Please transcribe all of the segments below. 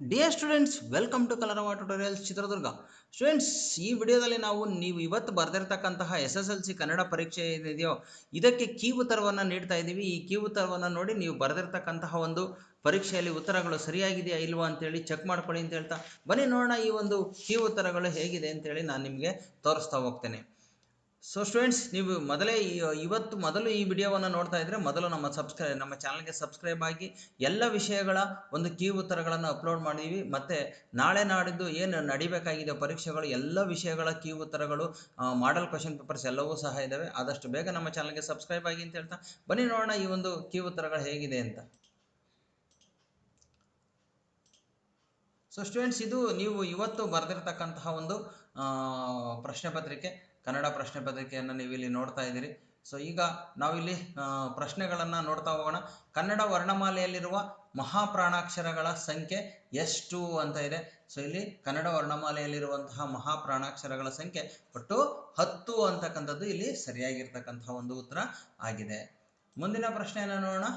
Dear students welcome to Kalarava tutorials Chitradurga students ಈ ವಿಡಿಯೋದಲ್ಲಿ ನಾವು ನೀವು ಇವತ್ತು ಬರೆದಿರ್ತಕ್ಕಂತಹ S S L C Kannada ಪರೀಕ್ಷೆ ಏನಿದೆಯೋ ಇದಕ್ಕೆ ಕೀ ಉತ್ತರವನ್ನು ನೀಡ್ತಾ ಇದ್ದೀವಿ ಈ ಕೀ ಉತ್ತರವನ್ನು ನೋಡಿ ನೀವು ಬರೆದಿರ್ತಕ್ಕಂತಹ ಒಂದು ಪರೀಕ್ಷೆಯಲ್ಲಿ ಉತ್ತರಗಳು ಸರಿಯಾಗಿದೆಯಾ ಇಲ್ವಾ ಅಂತೇಳಿ ಚೆಕ್ ಮಾಡ್ಕೊಳ್ಳಿ ಅಂತ ಹೇಳ್ತಾ. ಬನ್ನಿ ನೋಡೋಣ ಈ ಒಂದು ಕೀ ಉತ್ತರಗಳು ಹೇಗಿದೆ ಅಂತೇಳಿ ನಾನು ನಿಮಗೆ ತೋರಿಸ್ತಾ ಹೋಗ್ತೇನೆ. ಸೊ ಸ್ಟೂಡೆಂಟ್ಸ್ ನೀವು ಮೊದಲೇ ಇವತ್ತು ಮೊದಲು ಈ ವಿಡಿಯೋವನ್ನು ನೋಡ್ತಾ ಇದ್ರೆ ಮೊದಲು ನಮ್ಮ ಸಬ್ಸ್ಕ್ರೈ ನಮ್ಮ ಚಾನಲ್ಗೆ ಸಬ್ಸ್ಕ್ರೈಬ್ ಆಗಿ ಎಲ್ಲ ವಿಷಯಗಳ ಒಂದು ಕೀ ಉತ್ತರಗಳನ್ನು ಅಪ್ಲೋಡ್ ಮಾಡಿದ್ದೀವಿ ಮತ್ತು ನಾಳೆ ನಾಡಿದ್ದು ಏನು ನಡಿಬೇಕಾಗಿದೆ, ಪರೀಕ್ಷೆಗಳು, ಎಲ್ಲ ವಿಷಯಗಳ ಕೀ ಉತ್ತರಗಳು ಮಾಡಲ್ ಕ್ವಶನ್ ಪೇಪರ್ಸ್ ಎಲ್ಲವೂ ಸಹ ಇದ್ದಾವೆ ಆದಷ್ಟು ಬೇಗ ನಮ್ಮ ಚಾನಲ್ಗೆ ಸಬ್ಸ್ಕ್ರೈಬ್ ಆಗಿ ಅಂತ ಹೇಳ್ತಾ, ಬನ್ನಿ ನೋಡೋಣ ಈ ಒಂದು ಕೀ ಉತ್ತರಗಳು ಹೇಗಿದೆ ಅಂತ. ಸೊ ಸ್ಟೂಡೆಂಟ್ಸ್ ಇದು ನೀವು ಇವತ್ತು ಬರೆದಿರ್ತಕ್ಕಂತಹ ಒಂದು ಪ್ರಶ್ನೆ ಪತ್ರಿಕೆ. ಕನ್ನಡ ಪ್ರಶ್ನೆ ಪತ್ರಿಕೆಯನ್ನು ನೀವು ಇಲ್ಲಿ ನೋಡ್ತಾ ಇದ್ದೀರಿ. ಸೊ ಈಗ ನಾವಿಲ್ಲಿ ಪ್ರಶ್ನೆಗಳನ್ನು ನೋಡ್ತಾ ಹೋಗೋಣ. ಕನ್ನಡ ವರ್ಣಮಾಲೆಯಲ್ಲಿರುವ ಮಹಾಪ್ರಾಣಾಕ್ಷರಗಳ ಸಂಖ್ಯೆ ಎಷ್ಟು ಅಂತ ಇದೆ. ಸೊ ಇಲ್ಲಿ ಕನ್ನಡ ವರ್ಣಮಾಲೆಯಲ್ಲಿರುವಂತಹ ಮಹಾಪ್ರಾಣಾಕ್ಷರಗಳ ಸಂಖ್ಯೆ ಒಟ್ಟು ಹತ್ತು ಅಂತಕ್ಕಂಥದ್ದು ಇಲ್ಲಿ ಸರಿಯಾಗಿರ್ತಕ್ಕಂತಹ ಒಂದು ಉತ್ತರ ಆಗಿದೆ. ಮುಂದಿನ ಪ್ರಶ್ನೆಯನ್ನು ನೋಡೋಣ.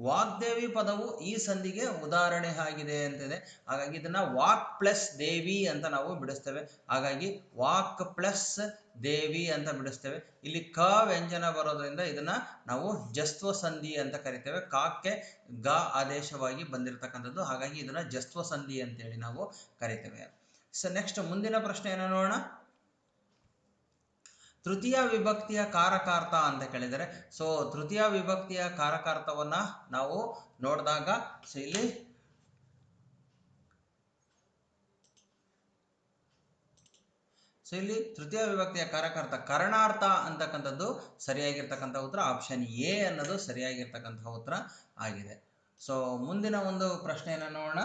ವಾಗ್ದೇವಿ ಪದವು ಈ ಸಂಧಿಗೆ ಉದಾಹರಣೆ ಆಗಿದೆ ಅಂತಿದೆ. ಹಾಗಾಗಿ ಇದನ್ನ ವಾಕ್ ಪ್ಲಸ್ ದೇವಿ ಅಂತ ನಾವು ಬಿಡಿಸ್ತೇವೆ. ಹಾಗಾಗಿ ವಾಕ್ ಪ್ಲಸ್ ದೇವಿ ಅಂತ ಬಿಡಿಸ್ತೇವೆ. ಇಲ್ಲಿ ಕ ವ್ಯಂಜನ ಬರೋದ್ರಿಂದ ಇದನ್ನ ನಾವು ಜಸ್ತ್ವ ಸಂಧಿ ಅಂತ ಕರಿತೇವೆ. ಕಾಕ್ಕೆ ಗ ಆದೇಶವಾಗಿ ಬಂದಿರತಕ್ಕಂಥದ್ದು. ಹಾಗಾಗಿ ಇದನ್ನ ಜಸ್ತ್ವ ಸಂಧಿ ಅಂತೇಳಿ ನಾವು ಕರಿತೇವೆ. ಸೊ ನೆಕ್ಸ್ಟ್ ಮುಂದಿನ ಪ್ರಶ್ನೆ ಏನೋ ನೋಡೋಣ. ತೃತೀಯ ವಿಭಕ್ತಿಯ ಕಾರಕಾರ್ಥ ಅಂತ ಕೇಳಿದರೆ ಸೊ ತೃತೀಯ ವಿಭಕ್ತಿಯ ಕಾರಕಾರ್ಥವನ್ನ ನಾವು ನೋಡಿದಾಗ ಸೊ ಇಲ್ಲಿ ಸೊ ಇಲ್ಲಿ ತೃತೀಯ ವಿಭಕ್ತಿಯ ಕಾರಕಾರ್ಥ ಕರಣಾರ್ಥ ಅಂತಕ್ಕಂಥದ್ದು ಸರಿಯಾಗಿರ್ತಕ್ಕಂಥ ಉತ್ತರ ಆಪ್ಷನ್ ಎ ಅನ್ನೋದು ಸರಿಯಾಗಿರ್ತಕ್ಕಂಥ ಉತ್ತರ ಆಗಿದೆ. ಸೊ ಮುಂದಿನ ಒಂದು ಪ್ರಶ್ನೆಯನ್ನು ನೋಡೋಣ.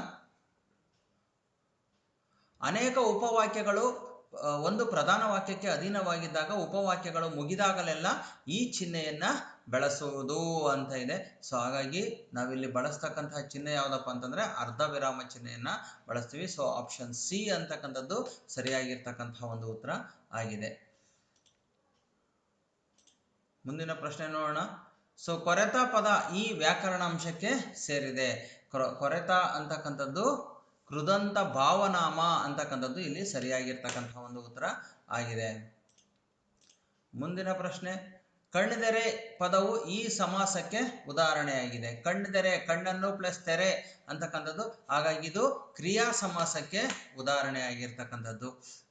ಅನೇಕ ಉಪವಾಕ್ಯಗಳು ಒಂದು ಪ್ರಧಾನ ವಾಕ್ಯಕ್ಕೆ ಅಧೀನವಾಗಿದ್ದಾಗ ಉಪವಾಕ್ಯಗಳು ಮುಗಿದಾಗಲೆಲ್ಲ ಈ ಚಿಹ್ನೆಯನ್ನ ಬೆಳೆಸುವುದು ಅಂತ ಇದೆ. ಸೊ ಹಾಗಾಗಿ ನಾವಿಲ್ಲಿ ಬಳಸ್ತಕ್ಕಂತಹ ಚಿಹ್ನೆ ಯಾವುದಪ್ಪ ಅಂತಂದ್ರೆ ಅರ್ಧ ವಿರಾಮ ಚಿಹ್ನೆಯನ್ನ ಬಳಸ್ತೀವಿ. ಸೊ ಆಪ್ಷನ್ ಸಿ ಅಂತಕ್ಕಂಥದ್ದು ಸರಿಯಾಗಿರ್ತಕ್ಕಂತಹ ಒಂದು ಉತ್ತರ ಆಗಿದೆ. ಮುಂದಿನ ಪ್ರಶ್ನೆ ನೋಡೋಣ. ಸೊ ಕೊರೆತ ಪದ ಈ ವ್ಯಾಕರಣ ಅಂಶಕ್ಕೆ ಸೇರಿದೆ. ಕೊರ- ಕೊರೆತ ಅಂತಕ್ಕಂಥದ್ದು ಕೃದಂತ ಭಾವನಾಮ ಅಂತಕ್ಕಂಥದ್ದು ಇಲ್ಲಿ ಸರಿಯಾಗಿರ್ತಕ್ಕಂಥ ಒಂದು ಉತ್ತರ ಆಗಿದೆ. ಮುಂದಿನ ಪ್ರಶ್ನೆ, ಕಣ್ಣಿದೆರೆ ಪದವು ಈ ಸಮಾಸಕ್ಕೆ ಉದಾಹರಣೆಯಾಗಿದೆ ಕಣ್ಣಿದೆರೆ ಕಣ್ಣನ್ನು ಪ್ಲಸ್ ತೆರೆ ಅಂತಕ್ಕಂಥದ್ದು ಹಾಗಾಗಿ ಇದು ಕ್ರಿಯಾ ಸಮಾಸಕ್ಕೆ ಉದಾಹರಣೆಯಾಗಿರ್ತಕ್ಕಂಥದ್ದು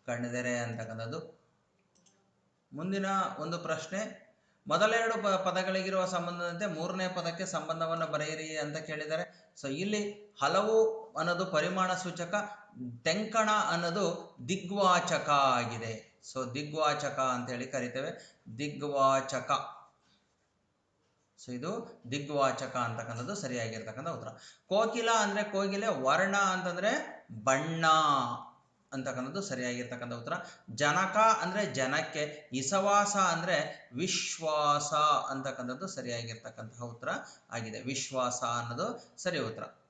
ಕಣ್ಣಿದೆರೆ ಅಂತಕ್ಕಂಥದ್ದು. ಮುಂದಿನ ಒಂದು ಪ್ರಶ್ನೆ, ಮೊದಲೆರಡು ಪ ಪದಗಳಿಗಿರುವ ಸಂಬಂಧದಂತೆ ಮೂರನೇ ಪದಕ್ಕೆ ಸಂಬಂಧವನ್ನು ಬರೆಯಿರಿ ಅಂತ ಕೇಳಿದ್ದಾರೆ ಸೊ ಇಲ್ಲಿ ಹಲವು ಅನ್ನೋದು ಪರಿಮಾಣ ಸೂಚಕ, ತೆಂಕಣ ಅನ್ನೋದು ದಿಗ್ವಾಚಕ ಆಗಿದೆ. ಸೊ ದಿಗ್ವಾಚಕ ಅಂತ ಹೇಳಿ ಕರಿತೇವೆ. ದಿಗ್ವಾಚಕ. ಸೊ ಇದು ದಿಗ್ವಾಚಕ ಅಂತಕ್ಕಂಥದ್ದು ಸರಿಯಾಗಿರ್ತಕ್ಕಂಥ ಉತ್ತರ. ಕೋಕಿಲ ಅಂದ್ರೆ ಕೋಗಿಲೆ, ವರ್ಣ ಅಂತಂದ್ರೆ ಬಣ್ಣ ಅಂತಕ್ಕಂಥದ್ದು ಸರಿಯಾಗಿರ್ತಕ್ಕಂಥ ಉತ್ತರ. ಜನಕ ಅಂದ್ರೆ ಜನಕ್ಕೆ, ಇಸವಾಸ ಅಂದ್ರೆ ವಿಶ್ವಾಸ ಅಂತಕ್ಕಂಥದ್ದು ಸರಿಯಾಗಿರ್ತಕ್ಕಂತಹ ಉತ್ತರ ಆಗಿದೆ. ವಿಶ್ವಾಸ ಅನ್ನೋದು ಸರಿ ಉತ್ತರ.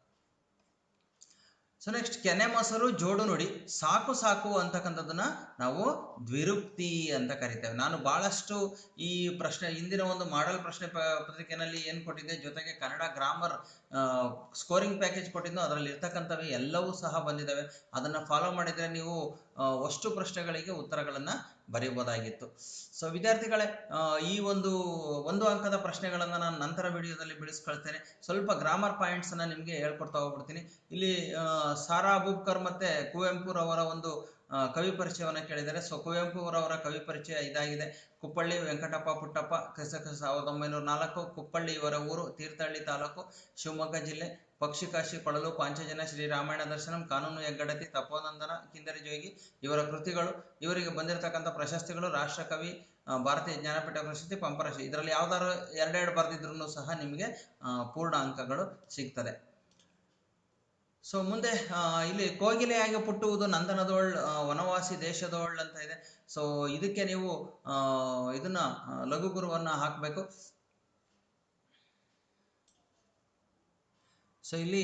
ಸೊ ನೆಕ್ಸ್ಟ್ ಕೆನೆ ಮೊಸರು ಜೋಡು ನೋಡಿ. ಸಾಕು ಸಾಕು ಅಂತಕ್ಕಂಥದ್ದನ್ನ ನಾವು ದ್ವಿರುಕ್ತಿ ಅಂತ ಕರಿತೇವೆ. ನಾನು ಬಹಳಷ್ಟು ಈ ಪ್ರಶ್ನೆ ಇಂದಿನ ಒಂದು ಮಾಡಲ್ ಪ್ರಶ್ನೆ ಪ- ಪತ್ರಿಕೆನಲ್ಲಿ ಏನು ಕೊಟ್ಟಿದ್ದೆ? ಜೊತೆಗೆ ಕನ್ನಡ ಗ್ರಾಮರ್ ಸ್ಕೋರಿಂಗ್ ಪ್ಯಾಕೇಜ್ ಕೊಟ್ಟಿದ್ದು ಅದರಲ್ಲಿ ಇರ್ತಕ್ಕಂಥವು ಎಲ್ಲವೂ ಸಹ ಬಂದಿದ್ದಾವೆ. ಅದನ್ನು ಫಾಲೋ ಮಾಡಿದರೆ ನೀವು ಅಷ್ಟು ಪ್ರಶ್ನೆಗಳಿಗೆ ಉತ್ತರಗಳನ್ನು ಬರೀಬೋದಾಗಿತ್ತು ಸೊ ವಿದ್ಯಾರ್ಥಿಗಳೇ ಈ ಒಂದು ಒಂದು ಅಂಕದ ಪ್ರಶ್ನೆಗಳನ್ನು ನಾನು ನಂತರ ವಿಡಿಯೋದಲ್ಲಿ ಬಿಡಿಸ್ಕೊಳ್ತೇನೆ. ಸ್ವಲ್ಪ ಗ್ರಾಮರ್ ಪಾಯಿಂಟ್ಸನ್ನು ನಿಮಗೆ ಹೇಳ್ಕೊಡ್ತಾ ಹೋಗ್ಬಿಡ್ತೀನಿ. ಇಲ್ಲಿ ಸಾರಾ ಅಬೂಬ್ಕರ್ ಮತ್ತು ಕುವೆಂಪುರವರ ಒಂದು ಕವಿ ಪರಿಚಯವನ್ನು ಕೇಳಿದ್ದಾರೆ. ಸೊ ಕುವೆಂಪುರವರ ಕವಿ ಪರಿಚಯ ಇದಾಗಿದೆ. ಕುಪ್ಪಳ್ಳಿ ವೆಂಕಟಪ್ಪ ಪುಟ್ಟಪ್ಪ ಕಸಕ ಸಾವಿರದ ಒಂಬೈನೂರ ನಾಲ್ಕು, ಕುಪ್ಪಳ್ಳಿ ಇವರ ಊರು ತೀರ್ಥಹಳ್ಳಿ ತಾಲೂಕು, ಶಿವಮೊಗ್ಗ ಜಿಲ್ಲೆ ಪಕ್ಷಿಕಾಶಿ ಕೊಳಲು ಪಾಂಚಜನ ಶ್ರೀರಾಮಾಯಣ ದರ್ಶನಂ, ಕಾನೂನು ಹೆಗ್ಗಡತಿ, ತಪೋನಂದನ, ಕಿಂದರಿ ಜೋಗಿ ಇವರ ಕೃತಿಗಳು. ಇವರಿಗೆ ಬಂದಿರತಕ್ಕಂಥ ಪ್ರಶಸ್ತಿಗಳು ರಾಷ್ಟ್ರಕವಿ ಭಾರತೀಯ ಜ್ಞಾನಪೀಠ ಪ್ರಶಸ್ತಿ, ಪಂಪರಶಿ. ಇದರಲ್ಲಿ ಯಾವ್ದಾದ್ರು ಎರಡೆರಡು ಬರೆದಿದ್ರು ಸಹ ನಿಮಗೆ ಪೂರ್ಣ ಅಂಕಗಳು ಸಿಗ್ತದೆ. ಸೊ ಮುಂದೆ ಇಲ್ಲಿ ಕೋಗಿಲೆಯಾಗಿ ಪುಟ್ಟುವುದು ನಂದನದೋಳ್ ವನವಾಸಿ ದೇಶದೋಳ್ ಅಂತ ಇದೆ. ಸೊ ಇದಕ್ಕೆ ನೀವು ಇದನ್ನ ಆ, ಲಘು ಗುರುವನ್ನ ಹಾಕಬೇಕು. ಸೊ ಇಲ್ಲಿ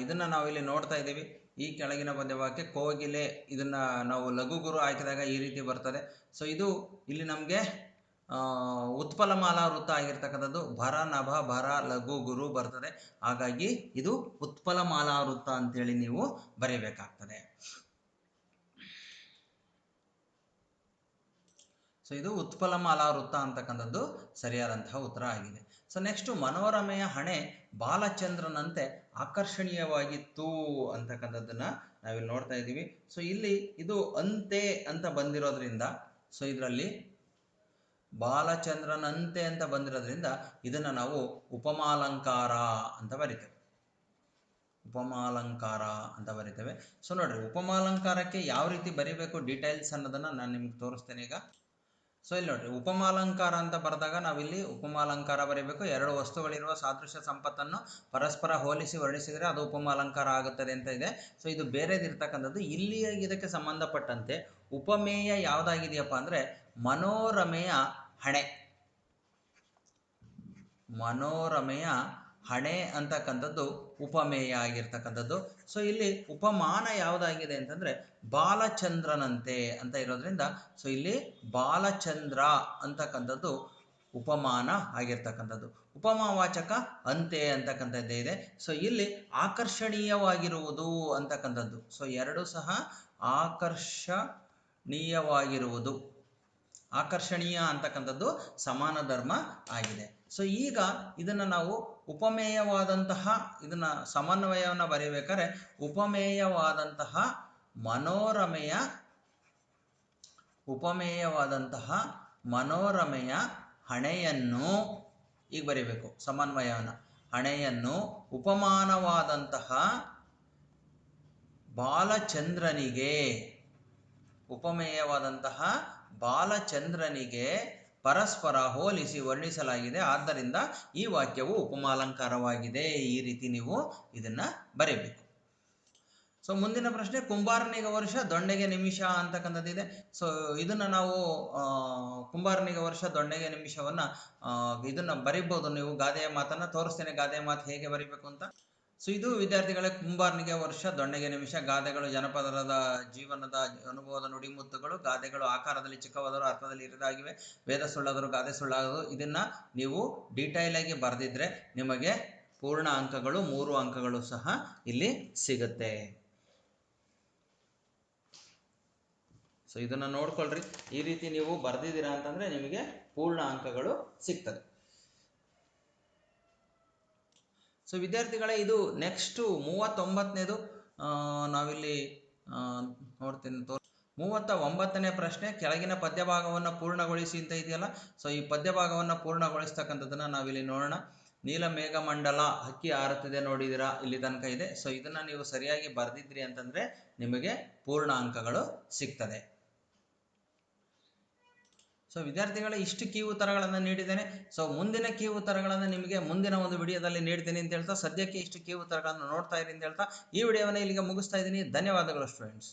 ಇದನ್ನ ನಾವು ಇಲ್ಲಿ ನೋಡ್ತಾ ಇದ್ದೀವಿ. ಈ ಕೆಳಗಿನ ಪದ್ಯವಾಕ್ಯ ಕೋಗಿಲೆ ಇದನ್ನ ನಾವು ಲಘು ಗುರು ಹಾಕಿದಾಗ ಈ ರೀತಿ ಬರ್ತದೆ. ಸೊ ಇದು ಇಲ್ಲಿ ನಮಗೆ ಉತ್ಪಲಮಾಲಾ ವೃತ್ತ ಆಗಿರ್ತಕ್ಕಂಥದ್ದು ಭರ ನಭ ಭರ ಲಘು ಗುರು ಬರ್ತದೆ. ಹಾಗಾಗಿ ಇದು ಉತ್ಪಲಮಾಲಾ ವೃತ್ತ ಅಂತೇಳಿ ನೀವು ಬರೀಬೇಕಾಗ್ತದೆ. ಸೊ ಇದು ಉತ್ಪಲಮಾಲಾ ವೃತ್ತ ಅಂತಕ್ಕಂಥದ್ದು ಸರಿಯಾದಂತಹ ಉತ್ತರ ಆಗಿದೆ. ಸೊ ನೆಕ್ಸ್ಟ್ ಮನೋರಮೆಯ ಹಣೆ ಬಾಲಚಂದ್ರನಂತೆ ಆಕರ್ಷಣೀಯವಾಗಿತ್ತು ಅಂತಕ್ಕಂಥದ್ದನ್ನ ನಾವಿಲ್ಲಿ ನೋಡ್ತಾ ಇದ್ದೀವಿ. ಸೊ ಇಲ್ಲಿ ಇದು ಅಂತೆ ಅಂತ ಬಂದಿರೋದ್ರಿಂದ ಸೊ ಇದರಲ್ಲಿ ಬಾಲಚಂದ್ರನಂತೆ ಅಂತ ಬಂದಿರೋದ್ರಿಂದ ಇದನ್ನ ನಾವು ಉಪಮಾಲಂಕಾರ ಅಂತ ಬರಿತೇವೆ. ಉಪಮಾಲಂಕಾರ ಅಂತ ಬರಿತೇವೆ. ಸೊ ನೋಡ್ರಿ, ಉಪಮಾಲಂಕಾರಕ್ಕೆ ಯಾವ ರೀತಿ ಬರಿಬೇಕು ಡೀಟೇಲ್ಸ್ ಅನ್ನೋದನ್ನ ನಾನು ನಿಮ್ಗೆ ತೋರಿಸ್ತೇನೆ ಈಗ. ಸೊ ಇಲ್ಲಿ ನೋಡ್ರಿ, ಉಪಮಾಲಂಕಾರ ಅಂತ ಬರೆದಾಗ ನಾವಿಲ್ಲಿ ಉಪಮಾಲಂಕಾರ ಬರೀಬೇಕು. ಎರಡು ವಸ್ತುಗಳಿರುವ ಸಾದೃಶ್ಯ ಸಂಪತ್ತನ್ನು ಪರಸ್ಪರ ಹೋಲಿಸಿ ವರ್ಣಿಸಿದರೆ ಅದು ಉಪಮಾಲಂಕಾರ ಆಗುತ್ತದೆ ಅಂತ ಇದೆ. ಸೊ ಇದು ಬೇರೆದಿರ್ತಕ್ಕಂಥದ್ದು ಇಲ್ಲಿ ಇದಕ್ಕೆ ಸಂಬಂಧಪಟ್ಟಂತೆ ಉಪಮೇಯ ಯಾವುದಾಗಿದೆಯಪ್ಪ ಅಂದರೆ ಮನೋರಮೆಯ ಹಣೆ. ಮನೋರಮೆಯ ಹಣೆ ಅಂತಕ್ಕಂಥದ್ದು ಉಪಮೇಯ ಆಗಿರ್ತಕ್ಕಂಥದ್ದು. ಸೊ ಇಲ್ಲಿ ಉಪಮಾನ ಯಾವುದಾಗಿದೆ ಅಂತಂದ್ರೆ, ಬಾಲಚಂದ್ರನಂತೆ ಅಂತ ಇರೋದ್ರಿಂದ ಸೊ ಇಲ್ಲಿ ಬಾಲಚಂದ್ರ ಅಂತಕ್ಕಂಥದ್ದು ಉಪಮಾನ ಆಗಿರ್ತಕ್ಕಂಥದ್ದು. ಉಪಮಾವಾಚಕ ಅಂತೆ ಅಂತಕ್ಕಂಥದ್ದೇ ಇದೆ. ಸೊ ಇಲ್ಲಿ ಆಕರ್ಷಣೀಯವಾಗಿರುವುದು ಅಂತಕ್ಕಂಥದ್ದು. ಸೊ ಎರಡು ಸಹ ಆಕರ್ಷಣೀಯವಾಗಿರುವುದು. ಆಕರ್ಷಣೀಯ ಅಂತಕ್ಕಂಥದ್ದು ಸಮಾನ ಧರ್ಮ ಆಗಿದೆ. ಸೊ ಈಗ ಇದನ್ನು ನಾವು ಉಪಮೇಯವಾದಂತಹ ಇದನ್ನ ಸಮನ್ವಯವನ್ನು ಬರೆಯಬೇಕಾದ್ರೆ ಉಪಮೇಯವಾದಂತಹ ಮನೋರಮೆಯ ಉಪಮೇಯವಾದಂತಹ ಮನೋರಮೆಯ ಹಣೆಯನ್ನು ಈಗ ಬರೀಬೇಕು ಸಮನ್ವಯವನ್ನು ಹಣೆಯನ್ನು ಉಪಮಾನವಾದಂತಹ ಬಾಲಚಂದ್ರನಿಗೆ ಉಪಮೇಯವಾದಂತಹ ಬಾಲಚಂದ್ರನಿಗೆ ಪರಸ್ಪರ ಹೋಲಿಸಿ ವರ್ಣಿಸಲಾಗಿದೆ. ಆದ್ದರಿಂದ ಈ ವಾಕ್ಯವು ಉಪಮಾಲಂಕಾರವಾಗಿದೆ. ಈ ರೀತಿ ನೀವು ಇದನ್ನ ಬರೀಬೇಕು. ಸೊ ಮುಂದಿನ ಪ್ರಶ್ನೆ ಕುಂಬಾರನಿಗ ವರ್ಷ ದೊಂಡೆಗೆ ನಿಮಿಷ ಅಂತಕ್ಕಂಥದ್ದಿದೆ ಸೊ ಇದನ್ನು ನಾವು ಕುಂಬಾರನಿಗೆ ವರ್ಷ ದೊಂಡೆಗೆ ನಿಮಿಷವನ್ನು ಇದನ್ನು ಇದನ್ನ ಬರಿಬೋದು ನೀವು ಗಾದೆಯ ಮಾತನ್ನ ತೋರಿಸ್ತೇನೆ. ಗಾದೆಯ ಮಾತು ಹೇಗೆ ಬರಿಬೇಕು ಅಂತ? ಸೊ ಇದು ವಿದ್ಯಾರ್ಥಿಗಳೇ ಕುಂಬಾರನಿಗೆ ವರ್ಷ, ದೊಣ್ಣೆಗೆ ನಿಮಿಷ, ಗಾದೆಗಳು, ಜನಪದರದ ಜೀವನದ ಅನುಭವದ ನುಡಿಮುತ್ತುಗಳು ಗಾದೆಗಳು ಆಕಾರದಲ್ಲಿ ಚಿಕ್ಕವಾದರೂ ಅರ್ಥದಲ್ಲಿ ಇರಿದಾಗಿವೆ. ವೇದ ಸುಳ್ಳಾದರೂ ಗಾದೆ ಸುಳ್ಳಾಗದು. ಇದನ್ನ ನೀವು ಡೀಟೈಲ್ ಆಗಿ ಬರೆದಿದ್ರೆ ನಿಮಗೆ ಪೂರ್ಣ ಅಂಕಗಳು, ಮೂರು ಅಂಕಗಳು ಸಹ ಇಲ್ಲಿ ಸಿಗುತ್ತೆ. ಸೊ ಇದನ್ನ ನೋಡ್ಕೊಳ್ರಿ. ಈ ರೀತಿ ನೀವು ಬರ್ದಿದ್ದೀರಾ ಅಂತಂದ್ರೆ ನಿಮಗೆ ಪೂರ್ಣ ಅಂಕಗಳು ಸಿಗ್ತದೆ. ಸೊ ವಿದ್ಯಾರ್ಥಿಗಳೇ, ಇದು ನೆಕ್ಸ್ಟು ಮೂವತ್ತೊಂಬತ್ತನೇದು ನಾವಿಲ್ಲಿ ನೋಡ್ತೀನಿ ತೋ ಮೂವತ್ತ ಒಂಬತ್ತನೇ ಪ್ರಶ್ನೆ, ಕೆಳಗಿನ ಪದ್ಯಭಾಗವನ್ನು ಪೂರ್ಣಗೊಳಿಸಿ ಅಂತ ಇದೆಯಲ್ಲ ಸೊ ಈ ಪದ್ಯಭಾಗವನ್ನು ಪೂರ್ಣಗೊಳಿಸ್ತಕ್ಕಂಥದ್ದನ್ನ ನಾವಿಲ್ಲಿ ನೋಡೋಣ. ನೀಲ ಮೇಘಮಂಡಲ ಹಕ್ಕಿ ಹಾರುತ್ತಿದೆ ನೋಡಿದಿರಾ, ಇಲ್ಲಿ ತನಕ ಇದೆ. ಸೊ ಇದನ್ನ ನೀವು ಸರಿಯಾಗಿ ಬರೆದಿದ್ರಿ ಅಂತಂದ್ರೆ, ನಿಮಗೆ ಪೂರ್ಣ ಅಂಕಗಳು ಸಿಗ್ತದೆ. ಸೊ ವಿದ್ಯಾರ್ಥಿಗಳ, ಇಷ್ಟು ಕೀ ಉತ್ತರಗಳನ್ನು ನೀಡಿದ್ದೇನೆ. ಸೊ ಮುಂದಿನ ಕೀ ಉತ್ತರಗಳನ್ನು ನಿಮಗೆ ಮುಂದಿನ ಒಂದು ವಿಡಿಯೋದಲ್ಲಿ ನೀಡ್ತೀನಿ ಅಂತ ಹೇಳ್ತಾ, ಸದ್ಯಕ್ಕೆ ಇಷ್ಟು ಕೀ ಉತ್ತರಗಳನ್ನು ನೋಡ್ತಾ ಇರಿ ಅಂತ ಹೇಳ್ತಾ, ಈ ವಿಡಿಯೋವನ್ನು ಇಲ್ಲಿಗೆ ಮುಗಿಸ್ತಾ ಇದ್ದೀನಿ. ಧನ್ಯವಾದಗಳು ಸ್ಟೂಡೆಂಟ್ಸ್